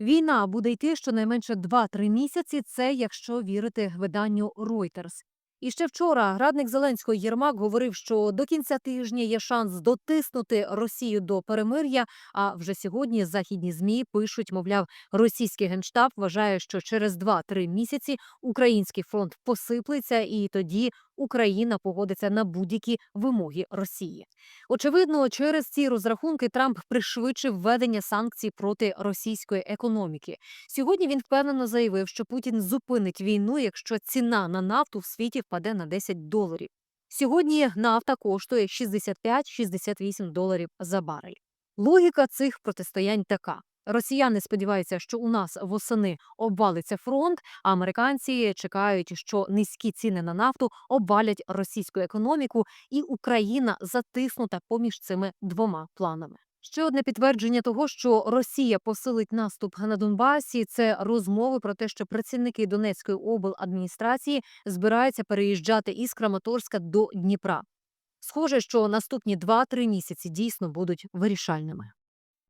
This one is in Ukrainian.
Війна буде йти щонайменше 2-3 місяці. Це якщо вірити виданню Reuters. І ще вчора радник Зеленського Єрмак говорив, що до кінця тижня є шанс дотиснути Росію до перемир'я. А вже сьогодні західні змі пишуть, мовляв, російський генштаб вважає, що через 2-3 місяці український фронт посиплеться, і тоді Україна погодиться на будь-які вимоги Росії. Очевидно, через ці розрахунки Трамп пришвидшив введення санкцій проти російської економіки. Сьогодні він впевнено заявив, що Путін зупинить війну, якщо ціна на нафту в світі впаде на 10 доларів. Сьогодні нафта коштує 65-68 доларів за барель. Логіка цих протистоянь така. Росіяни сподіваються, що у нас восени обвалиться фронт, а американці чекають, що низькі ціни на нафту обвалять російську економіку, і Україна затиснута поміж цими двома планами. Ще одне підтвердження того, що Росія посилить наступ на Донбасі, це розмови про те, що працівники Донецької обладміністрації збираються переїжджати із Краматорська до Дніпра. Схоже, що наступні 2-3 місяці дійсно будуть вирішальними.